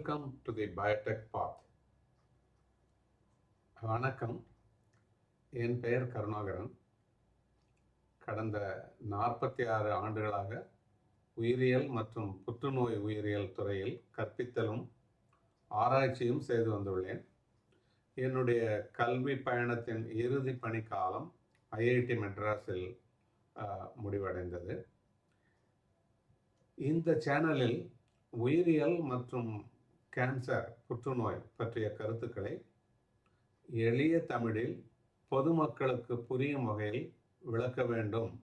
Welcome to the biotech path வணக்கம். என் பெயர் கருணாகரன். கடந்த நாற்பத்தி ஆறு ஆண்டுகளாக உயிரியல் மற்றும் புற்றுநோய் உயிரியல் துறையில் கற்பித்தலும் ஆராய்ச்சியும் செய்து வந்துள்ளேன். என்னுடைய கல்வி பயணத்தின் இறுதி பணிக்காலம் ஐஐடி மெட்ராஸில் முடிவடைந்தது. இந்த சேனலில் உயிரியல் மற்றும் கேன்சர் புற்றுநோய் பற்றிய கருத்துக்களை எளிய தமிழில் பொதுமக்களுக்கு புரியும் வகையில் விளக்க வேண்டும்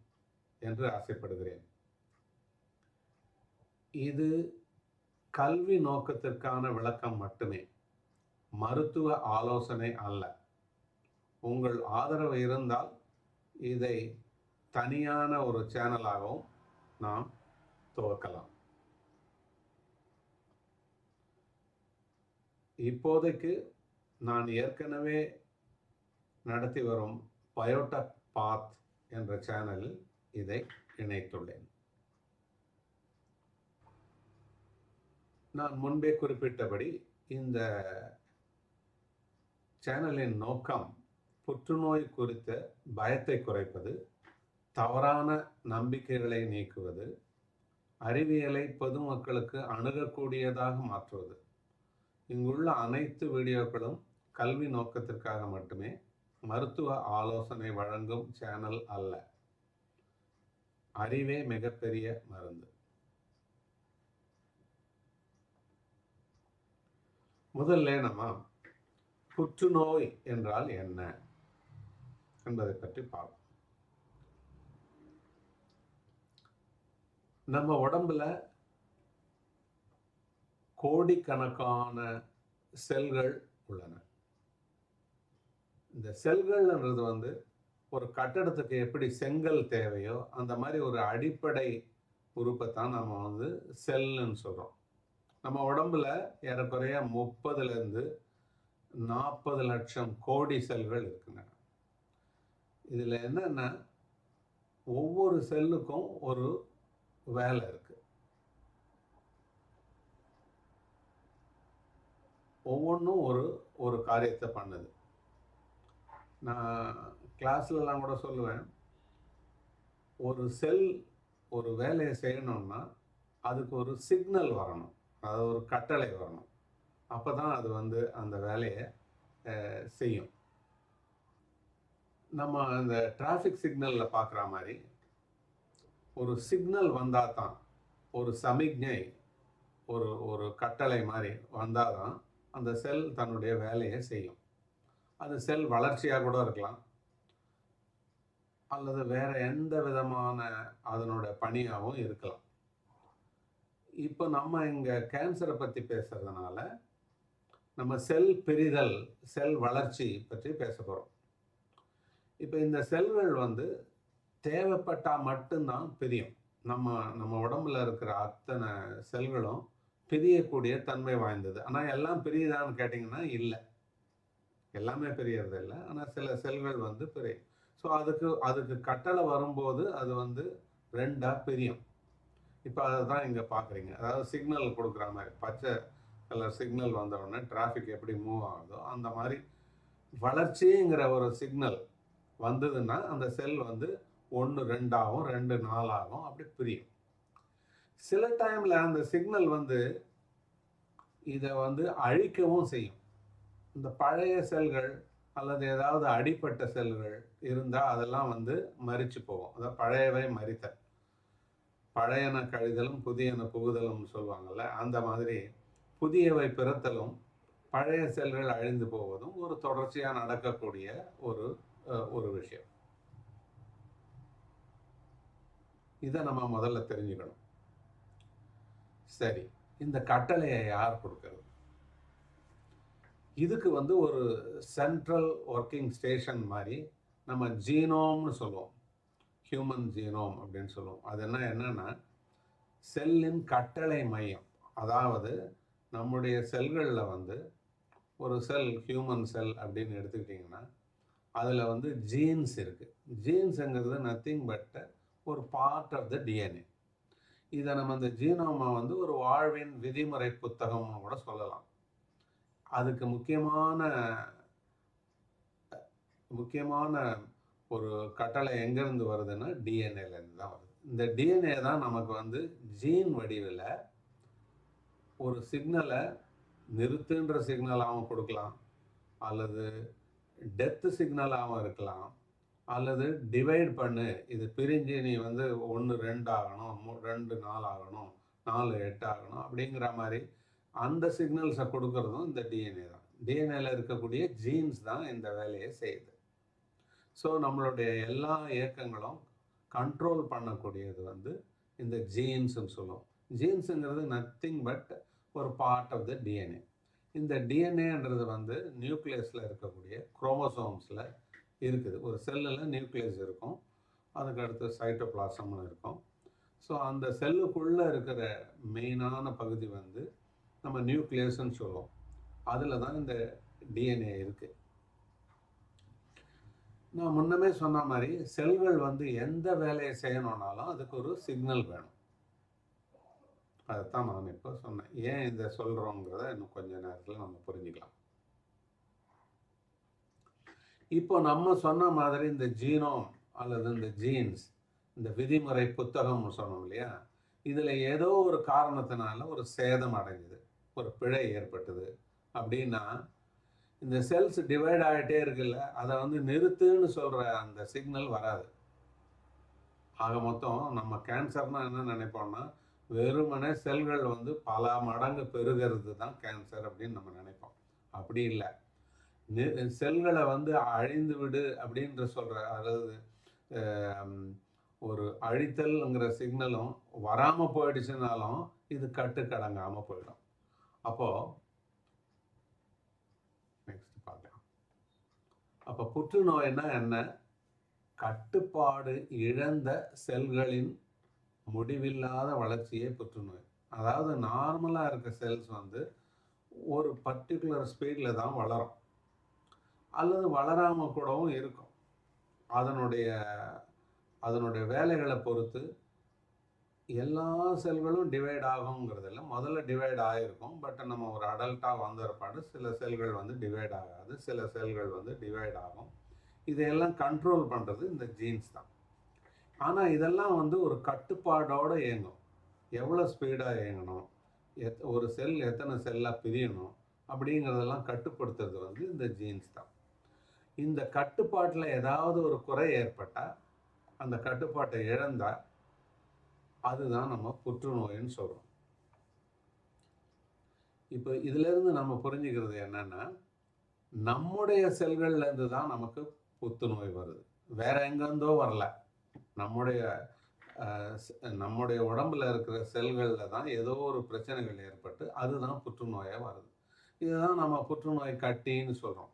என்று ஆசைப்படுகிறேன். இது கல்வி நோக்கத்திற்கான விளக்கம் மட்டுமே. மருத்துவ ஆலோசனை அல்ல. உங்கள் ஆதரவு இருந்தால் இதை தனியான ஒரு சேனலாகவும் நாம் துவக்கலாம். இப்போதைக்கு நான் ஏற்கனவே நடத்தி வரும் பயோடெக் பாத் என்ற சேனலில் இதை இணைத்துள்ளேன். நான் முன்பே குறிப்பிட்டபடி இந்த சேனலின் நோக்கம் புற்றுநோய் குறித்த பயத்தை குறைப்பது தவறான நம்பிக்கைகளை நீக்குவது அறிவியலை பொதுமக்களுக்கு அணுகக்கூடியதாக மாற்றுவது. இங்குள்ள அனைத்து வீடியோக்களும் கல்வி நோக்கத்திற்காக மட்டுமே மருத்துவ ஆலோசனை வழங்கும் சேனல் அல்ல. அறிவே மிகப்பெரிய மருந்து. முதல்ல நம்ம புற்றுநோய் என்றால் என்ன என்பதை பற்றி பார்ப்போம். நம்ம உடம்புல கோடிக்கணக்கான செல்கள் உள்ளன. இந்த செல்கள்ன்றது வந்து ஒரு கட்டடத்துக்கு எப்படி செங்கல் தேவையோ அந்த மாதிரி ஒரு அடிப்படை உறுப்பை தான் நம்ம வந்து செல்லுன்னு சொல்கிறோம் நம்ம உடம்புல ஏறக்குறைய முப்பதுலேருந்து நாற்பது லட்சம் கோடி செல்கள் இருக்குங்க. இதில் என்னென்னா ஒவ்வொரு செல்லுக்கும் ஒரு வேலை இருக்குது ஒவ்வொன்றும் ஒரு ஒரு காரியத்தை பண்ணுது. நான் கிளாஸ்லலாம் கூட சொல்லுவேன் ஒரு செல் ஒரு வேலையை செய்யணும்னா அதுக்கு ஒரு சிக்னல் வரணும். அது ஒரு கட்டளை வரணும். அப்போ தான் அது வந்து அந்த வேலையை செய்யும். நம்ம அந்த டிராஃபிக் சிக்னலில் பார்க்குற மாதிரி ஒரு சிக்னல் வந்தால் தான் ஒரு சமிக்ஞை ஒரு ஒரு கட்டளை மாதிரி வந்தால் தான் அந்த செல் தன்னுடைய வேலையை செய்யும். அது செல் வளர்ச்சியாக கூட இருக்கலாம். அல்லது வேற எந்த விதமான அதனோட பணியாகவும் இருக்கலாம். இப்போ நம்ம இங்கே கேன்சரை பற்றி பேசுறதுனால நம்ம செல் பிரிதல் செல் வளர்ச்சி பற்றி பேச போகிறோம் இப்போ இந்த செல்கள் வந்து தேவைப்பட்டால் மட்டும்தான் பிரியும். நம்ம நம்ம உடம்புல இருக்கிற அத்தனை செல்களும் பிரியக்கூடிய தன்மை வாய்ந்தது. ஆனால் எல்லாம் பிரியுதான்னு கேட்டிங்கன்னா இல்லை. எல்லாமே பெரியது இல்லை ஆனால் சில செல்கள் வந்து பிரியும் ஸோ அதுக்கு அதுக்கு கட்டளை வரும்போது அது வந்து ரெண்டாக பிரியும். இப்போ அதை தான் இங்கே பார்க்குறீங்க அதாவது சிக்னல் கொடுக்குற மாதிரி. பச்சை கலர் சிக்னல் வந்த உடனே டிராஃபிக் எப்படி மூவ் ஆகுதோ அந்த மாதிரி வளர்ச்சிங்கிற ஒரு சிக்னல் வந்ததுன்னா அந்த செல் வந்து ஒன்று ரெண்டாகும் ரெண்டு நாலாகும் அப்படி பிரியும். சில டைமில் அந்த சிக்னல் வந்து இதை வந்து அழிக்கவும் செய்யும். இந்த பழைய செல்கள் அல்லது ஏதாவது அடிப்பட்ட செல்கள் இருந்தால் அதெல்லாம் வந்து மறித்து போகும். அதாவது பழையவை மரித்தல் பழையன கழிதலும் புதியன புகுதலும் சொல்லுவாங்கள்ல அந்த மாதிரி புதியவை பிறத்தலும் பழைய செல்கள் அழிந்து போவதும் ஒரு தொடர்ச்சியாக நடக்கக்கூடிய ஒரு ஒரு விஷயம். இதை நம்ம முதல்ல தெரிஞ்சுக்கணும். சரி இந்த கட்டளையை யார் கொடுக்கறது? இதுக்கு வந்து ஒரு சென்ட்ரல் ஒர்க்கிங் ஸ்டேஷன் மாதிரி நம்ம ஜீனோம்னு சொல்லுவோம். ஹியூமன் ஜீனோம் அப்படின்னு சொல்லுவோம். அது என்ன என்னன்னா செல்லின் கட்டளை மையம். அதாவது நம்முடைய செல்களில் வந்து ஒரு செல் ஹியூமன் செல் அப்படின்னு எடுத்துக்கிட்டிங்கன்னா அதில் வந்து ஜீன்ஸ் இருக்குது ஜீன்ஸுங்கிறது நத்திங் பட் ஒரு பார்ட் ஆஃப் த டிஎன்ஏ இதை நம்ம இந்த ஜீனோமா வந்து ஒரு வாழ்வின் விதிமுறை புத்தகம்னு கூட சொல்லலாம். அதுக்கு முக்கியமான முக்கியமான ஒரு கட்டளை எங்கேருந்து வருதுன்னா டிஎன்ஏலேருந்து தான் வருது. இந்த டிஎன்ஏ தான் நமக்கு வந்து ஜீன் வடிவில் ஒரு சிக்னலை நிறுத்துன்ற சிக்னலாகவும் கொடுக்கலாம். அல்லது டெத்து சிக்னலாகவும் இருக்கலாம். அல்லது டிவைட் பண்ணு. இது பிரிஞ்சு நீ வந்து ஒன்று ரெண்டு ஆகணும் ரெண்டு நாலு ஆகணும் நாலு எட்டு ஆகணும் அப்படிங்கிற மாதிரி அந்த சிக்னல்ஸை கொடுக்கறதும் இந்த டிஎன்ஏ தான். டிஎன்ஏல இருக்கக்கூடிய ஜீன்ஸ் தான் இந்த வேலையை செய்யுது. ஸோ நம்மளுடைய எல்லா இயக்கங்களும் கண்ட்ரோல் பண்ணக்கூடியது வந்து இந்த ஜீன்ஸ்னு சொல்லுவோம். ஜீன்ஸுங்கிறது நத்திங் பட் ஒரு பார்ட் ஆஃப் த டிஎன்ஏ இந்த டிஎன்ஏன்றது வந்து நியூக்ளியஸில் இருக்கக்கூடிய குரோமோசோம்ஸில் இருக்குது. ஒரு செல்லில் நியூக்ளியஸ் இருக்கும். அதுக்கு அடுத்து சைட்டோபிளாசம்னு இருக்கும். ஸோ அந்த செல்லுக்குள்ளே இருக்கிற மெயினான பகுதி வந்து நம்ம நியூக்ளியஸ்ன்னு சொல்லுவோம். அதில் தான் இந்த டிஎன்ஏ இருக்குது நான் முன்னமே சொன்ன மாதிரி செல்கள் வந்து எந்த வேலையை செய்யணும்னாலும் அதுக்கு ஒரு சிக்னல் வேணும். அதைத்தான் நான் இப்போ சொன்னேன். ஏன் இதை சொல்கிறோங்கிறத இன்னும் கொஞ்ச நேரத்தில் நம்ம புரிஞ்சுக்கலாம். இப்போ நம்ம சொன்ன மாதிரி இந்த ஜீனோம் அல்லது இந்த ஜீன்ஸ் இந்த விதிமுறை புத்தகம்னு சொன்னோம் இல்லையா? இதில் ஏதோ ஒரு காரணத்தினால ஒரு சேதம் அடைஞ்சுது ஒரு பிழை ஏற்பட்டது. அப்படின்னா இந்த செல்ஸ் டிவைட் ஆகிட்டே இருக்குல்ல அதை வந்து நிறுத்துன்னு சொல்கிற அந்த சிக்னல் வராது. ஆக மொத்தம் நம்ம கேன்சர்னா என்ன நினைப்போம்னா வெறுமனே செல்கள் வந்து பல மடங்கு பெருகிறது தான் கேன்சர் அப்படின்னு நம்ம நினைப்போம். அப்படி இல்லை. செல்களை வந்து அழிந்து விடு அப்படின்ற சொல்கிற அதாவது ஒரு அழித்தல்ங்கிற சிக்னலும் வராமல் போயிடுச்சுனாலும் இது கட்டுக்கடங்காமல் போயிடும். அப்போது நெக்ஸ்ட் பார்க்கலாம். அப்போ புற்றுநோய்னா என்ன? கட்டுப்பாடு இழந்த செல்களின் முடிவில்லாத வளர்ச்சியே புற்றுநோய். அதாவது நார்மலாக இருக்க செல்ஸ் வந்து ஒரு பர்டிகுலர் ஸ்பீடில் தான் வளரும். அல்லது வளராமல் கூடவும் இருக்கும். அதனுடைய அதனுடைய வேலைகளை பொறுத்து எல்லா செல்களும் டிவைட் ஆகுங்கிறதில்ல முதல்ல டிவைட் ஆகிருக்கும் பட் நம்ம ஒரு அடல்ட்டாக வந்தப்பாடு சில செல்கள் வந்து டிவைட் ஆகாது. சில செல்கள் வந்து டிவைட் ஆகும். இதையெல்லாம் கண்ட்ரோல் பண்ணுறது இந்த ஜீன்ஸ் தான். ஆனால் இதெல்லாம் வந்து ஒரு கட்டுப்பாடோடு இயங்கும். எவ்வளோ ஸ்பீடாக இயங்கணும்? எத் ஒரு செல் எத்தனை செல்லாக பிரியணும்? அப்படிங்கிறதெல்லாம் கட்டுப்படுத்துறது வந்து இந்த ஜீன்ஸ் தான். இந்த கட்டுப்பாட்டில் ஏதாவது ஒரு குறை ஏற்பட்டால் அந்த கட்டுப்பாட்டை இழந்தால் அதுதான் நம்ம புற்றுநோயின்னு சொல்கிறோம் இப்போ இதிலிருந்து நம்ம புரிஞ்சுக்கிறது என்னன்னா நம்முடைய செல்கள்லேருந்து தான் நமக்கு புத்துநோய் வருது. வேற எங்கேருந்தோ வரல. நம்முடைய நம்முடைய உடம்புல இருக்கிற செல்களில் தான் ஏதோ ஒரு பிரச்சனைகள் ஏற்பட்டு அதுதான் புற்றுநோயாக வருது. இதுதான் நம்ம புற்றுநோய் கட்டின்னு சொல்கிறோம்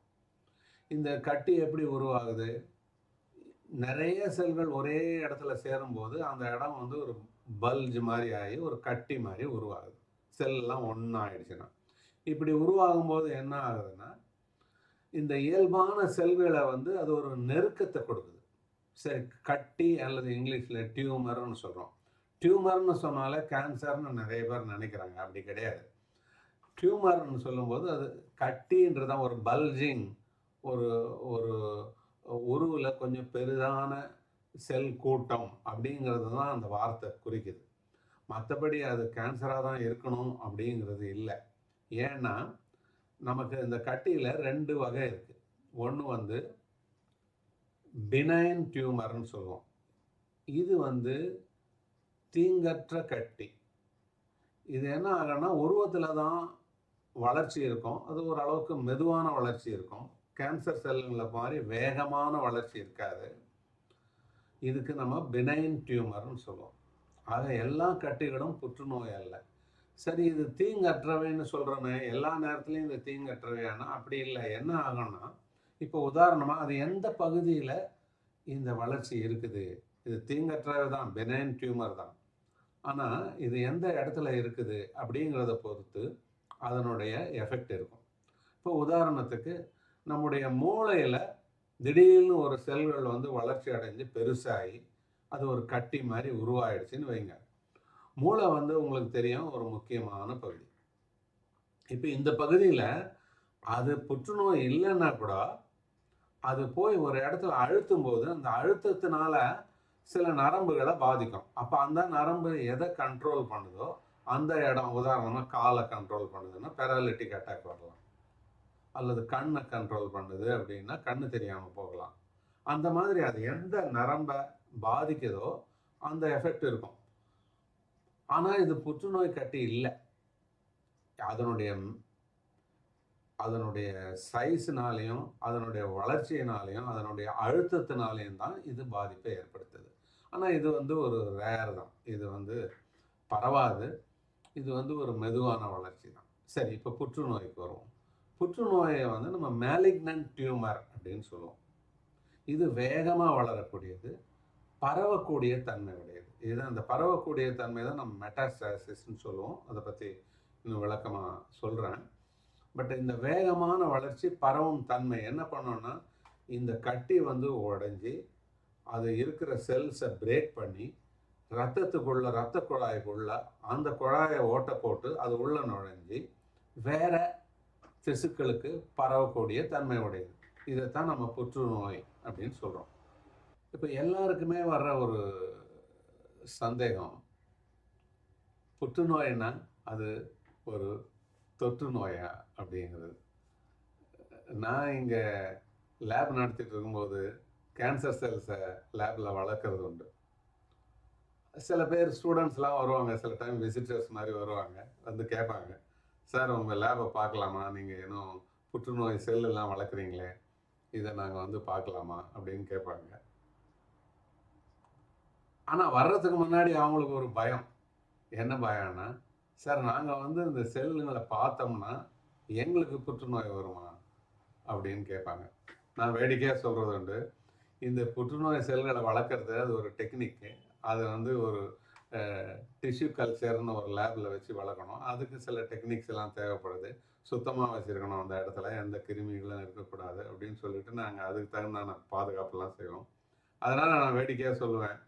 இந்த கட்டி எப்படி உருவாகுது? நிறைய செல்கள் ஒரே இடத்துல சேரும்போது அந்த இடம் வந்து ஒரு பல்ஜ் மாதிரி ஆகி ஒரு கட்டி மாதிரி உருவாகுது. செல்லாம் ஒன்றா ஆயிடுச்சுன்னா இப்படி உருவாகும் போது என்ன ஆகுதுன்னா இந்த இயல்பான செல்களை வந்து அது ஒரு நெருக்கத்தை கொடுக்குது. சரி கட்டி அல்லது இங்கிலீஷில் டியூமர்னு சொல்கிறோம் டியூமர்னு சொன்னாலே கேன்சர்னு நிறைய பேர் நினைக்கிறாங்க. அப்படி கிடையாது. டியூமர்னு சொல்லும்போது அது கட்டின்றது தான் ஒரு பல்ஜிங் ஒரு ஒரு உருவில் கொஞ்சம் பெரிதான செல் கூட்டம் அப்படிங்கிறது தான் அந்த வார்த்தை குறிக்குது. மற்றபடி அது கேன்சராக தான் இருக்கணும் அப்படிங்கிறது இல்லை. ஏன்னா நமக்கு இந்த கட்டியில் ரெண்டு வகை இருக்குது ஒன்று வந்து பினைன் டியூமர்னு சொல்லுவோம். இது வந்து தீங்கற்ற கட்டி. இது என்ன ஆகும்னா உருவத்தில் தான் வளர்ச்சி இருக்கும். அது ஒரு அளவுக்கு மெதுவான வளர்ச்சி இருக்கும். கேன்சர் செல்லுங்களை மாதிரி வேகமான வளர்ச்சி இருக்காது. இதுக்கு நம்ம பினைன் டியூமர்னு சொல்லுவோம். ஆக எல்லா கட்டிகளும் புற்றுநோய் அல்ல. சரி இது தீங்கற்றவைன்னு சொல்கிறோமே எல்லா நேரத்துலையும் இது தீங்கற்றவையானா? அப்படி இல்லை. என்ன ஆகும்னா இப்போ உதாரணமாக அது எந்த பகுதியில் இந்த வளர்ச்சி இருக்குது? இது தீங்கற்றவை தான் பெனைன் டியூமர் தான். ஆனால் இது எந்த இடத்துல இருக்குது அப்படிங்கிறத பொறுத்து அதனுடைய எஃபெக்ட் இருக்கும். இப்போ உதாரணத்துக்கு நம்முடைய மூளையில் திடீர்னு ஒரு செல்கள் வந்து வளர்ச்சி அடைஞ்சு பெருசாகி அது ஒரு கட்டி மாதிரி உருவாயிடுச்சுன்னு வைங்க. மூளை வந்து உங்களுக்கு தெரியும் ஒரு முக்கியமான பகுதி. இப்போ இந்த பகுதியில் அது புற்றுநோய் இல்லைன்னா கூட அது போய் ஒரு இடத்துல அழுத்தும் போது அந்த அழுத்தத்தினால சில நரம்புகளை பாதிக்கும். அப்போ அந்த நரம்பு எதை கண்ட்ரோல் பண்ணுதோ அந்த இடம் உதாரணமாக காலை கண்ட்ரோல் பண்ணுதுன்னா பெராலிட்டிக் அட்டாக் வரலாம். அல்லது கண்ணை கண்ட்ரோல் பண்ணுது அப்படின்னா கண்ணு தெரியாமல் போகலாம். அந்த மாதிரி அது எந்த நரம்பை பாதிக்குதோ அந்த எஃபெக்ட் இருக்கும். ஆனால் இது புற்றுநோய் கட்டி இல்லை. அதனுடைய அதனுடைய சைஸ்னாலையும் அதனுடைய வளர்ச்சியினாலையும் அதனுடைய அழுத்தத்தினாலையும் தான் இது பாதிப்பை ஏற்படுத்துது. ஆனால் இது வந்து ஒரு ரேர் தான். இது வந்து பரவாது. இது வந்து ஒரு மெதுவான வளர்ச்சி தான். சரி இப்போ புற்றுநோய்க்கு வருவோம். புற்றுநோயை வந்து நம்ம மேலிக்னன்ட் டியூமர் அப்படின்னு சொல்லுவோம். இது வேகமாக வளரக்கூடியது பரவக்கூடிய தன்மை உடையது. இதுதான் அந்த பரவக்கூடிய தன்மை தான் நம்ம மெட்டாஸ்டாசிஸ்ன்னு சொல்லுவோம். அதை பற்றி இன்னும் விளக்கமாக சொல்கிறேன் பட் இந்த வேகமான வளர்ச்சி பரவும் தன்மை என்ன பண்ணோன்னா இந்த கட்டி வந்து உடஞ்சி அது இருக்கிற செல்ஸை பிரேக் பண்ணி ரத்தத்துக்குள்ள ரத்த குழாய்க்குள்ள அந்த குழாயை ஓட்ட போட்டு அது உள்ள நுழைஞ்சி வேற திசுக்களுக்கு பரவக்கூடிய தன்மை உடையது இதைத்தான் நம்ம புற்றுநோய் அப்படின்னு சொல்கிறோம் இப்போ எல்லாருக்குமே வர்ற ஒரு சந்தேகம் புற்றுநோய்னா அது ஒரு தொற்று நோயா அப்படிங்கிறது. நான் இங்கே லேப் நடத்திட்டு இருக்கும்போது கேன்சர் செல்ஸை லேபில் வளர்க்குறது உண்டு. சில பேர் ஸ்டூடெண்ட்ஸ்லாம் வருவாங்க சில டைம் விசிட்டர்ஸ் மாதிரி வருவாங்க வந்து கேட்பாங்க. சார் உங்கள் லேபை பார்க்கலாமா? நீங்கள் இன்னும் புற்றுநோய் செல்லெல்லாம் வளர்க்குறீங்களே இதை நாங்கள் வந்து பார்க்கலாமா? அப்படின்னு கேட்பாங்க. ஆனால் வர்றதுக்கு முன்னாடி அவங்களுக்கு ஒரு பயம். என்ன பயம்னா சார் நாங்கள் வந்து இந்த செல்லுங்களை பார்த்தோம்னா எங்களுக்கு புற்றுநோய் வருமா? அப்படின்னு கேட்பாங்க. நான் வேடிக்கையாக சொல்கிறது உண்டு. இந்த புற்றுநோய் செல்களை வளர்க்குறது அது ஒரு டெக்னிக்கு அது வந்து ஒரு டிஷ்யூ கல்ச்சர்னு ஒரு லேபில் வச்சு வளர்க்கணும். அதுக்கு சில டெக்னிக்ஸ் எல்லாம் தேவைப்படுது. சுத்தமாக வச்சுருக்கணும் அந்த இடத்துல. எந்த கிருமிகளும் இருக்கக்கூடாது அப்படின்னு சொல்லிட்டு நாங்கள் அதுக்கு தகுந்தான பாதுகாப்புலாம் செய்வோம். அதனால் நான் வேடிக்கையாக சொல்லுவேன்.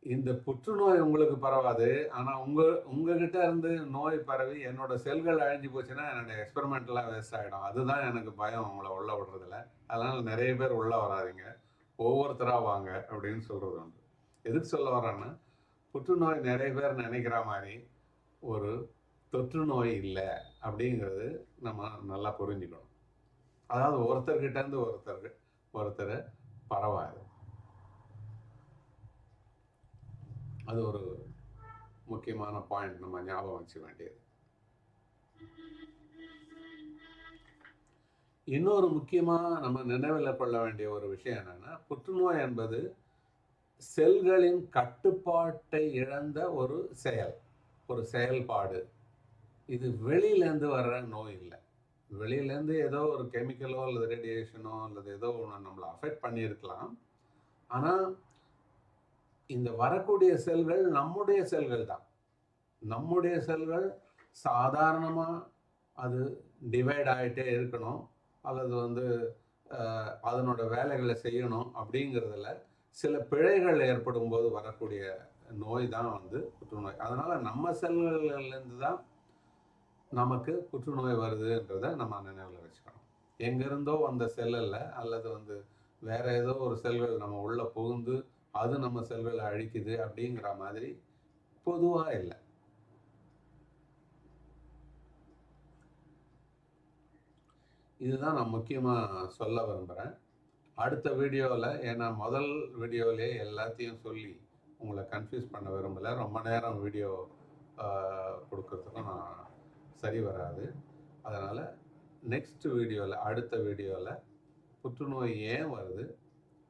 இந்த புற்றுநோய் உங்களுக்கு பரவாது. ஆனால் உங்கள் உங்ககிட்ட இருந்து நோய் பரவி என்னோட செல்கள் அழிஞ்சு போச்சுன்னா என்னோட எக்ஸ்பெரிமெண்ட்லாம் வேஸ்ட் ஆகிடும் அதுதான் எனக்கு பயம். உங்களை உள்ள விடுறதில்ல. அதனால் நிறைய பேர் உள்ளே வராதிங்க. ஒவ்வொருத்தராக வாங்க அப்படின்னு சொல்கிறது உண்டு. எதுக்கு சொல்ல வரேன்னா புற்றுநோய் நிறைய பேர் நினைக்கிற மாதிரி ஒரு தொற்று நோய் இல்லை அப்படிங்கிறது நம்ம நல்லா புரிஞ்சுக்கணும். அதாவது ஒருத்தர்கிட்டேருந்து ஒருத்தர் ஒருத்தர் பரவாது அது ஒரு முக்கியமான பாயிண்ட் நம்ம ஞாபகம் வச்சுக்க வேண்டியது. இன்னொரு முக்கியமாக நம்ம நினைவில் கொள்ள வேண்டிய ஒரு விஷயம் என்னென்னா புற்றுநோய் என்பது செல்களின் கட்டுப்பாட்டை இழந்த ஒரு செயல் ஒரு செயல்பாடு. இது வெளியிலேருந்து வர்ற நோய் இல்லை. வெளியிலேருந்து ஏதோ ஒரு கெமிக்கலோ அல்லது ரேடியேஷனோ அல்லது ஏதோ ஒன்று நம்மளை அஃபெக்ட் பண்ணியிருக்கலாம். ஆனால் இந்த வரக்கூடிய செல்கள் நம்முடைய செல்கள் தான். நம்முடைய செல்கள் சாதாரணமாக அது டிவைட் ஆகிட்டே இருக்கணும். அல்லது வந்து அதனோட வேலைகளை செய்யணும் அப்படிங்கிறதுல சில பிழைகள் ஏற்படும் போது வரக்கூடிய நோய் தான் வந்து புற்றுநோய். அதனால் நம்ம செல்கள்லேருந்து தான் நமக்கு புற்றுநோய் வருதுன்றதை நம்ம நினைவில் வச்சுக்கணும். எங்கேருந்தோ அந்த செல்லில் அல்லது வந்து வேற ஏதோ ஒரு செல்கள் நம்ம உள்ளே புகுந்து அது நம்ம செல்களை அழிக்குது அப்படிங்கிற மாதிரி பொதுவாக இல்லை. இதுதான் நான் முக்கியமாக சொல்ல விரும்புகிறேன் அடுத்த வீடியோவில் ஏன்னா முதல் வீடியோவிலே எல்லாத்தையும் சொல்லி உங்களை கன்ஃபியூஸ் பண்ண விரும்பலை. ரொம்ப நேரம் வீடியோ கொடுக்கறதுக்கும் நான் சரி வராது. அதனால் நெக்ஸ்ட் வீடியோவில் அடுத்த வீடியோவில் புற்றுநோய் ஏன் வருது?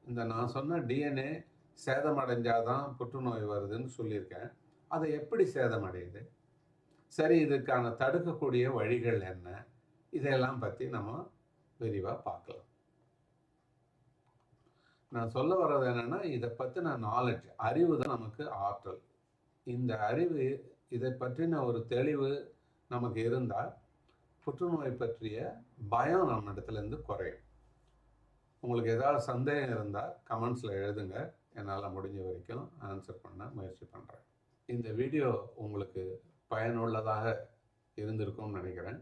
இந்த நான் சொன்ன டிஎன்ஏ சேதமடைஞ்சாதான் புற்றுநோய் வருதுன்னு சொல்லியிருக்கேன். அதை எப்படி சேதமடையுது? சரி இதுக்கான தடுக்கக்கூடிய வழிகள் என்ன? இதையெல்லாம் பற்றி நம்ம விரிவாக பார்க்கலாம். நான் சொல்ல வர்றது என்னென்னா இதை பற்றின நாலேஜ் அறிவு தான் நமக்கு ஆற்றல். இந்த அறிவு இதை பற்றின ஒரு தெளிவு நமக்கு இருந்தால் புற்றுநோய் பற்றிய பயம் நம்ம இடத்துலேருந்து குறையும். உங்களுக்கு ஏதாவது சந்தேகம் இருந்தால் கமெண்ட்ஸில் எழுதுங்க. என்னால் முடிஞ்ச வரைக்கும் ஆன்சர் பண்ண முயற்சி பண்ணுறேன் இந்த வீடியோ உங்களுக்கு பயனுள்ளதாக இருந்திருக்கும்னு நினைக்கிறேன்.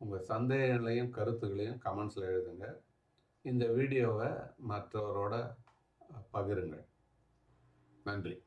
உங்கள் சந்தேகங்களையும் கருத்துகளையும் கமெண்ட்ஸில் எழுதுங்க. இந்த வீடியோவை மற்றவரோட பகிருங்கள். நன்றி.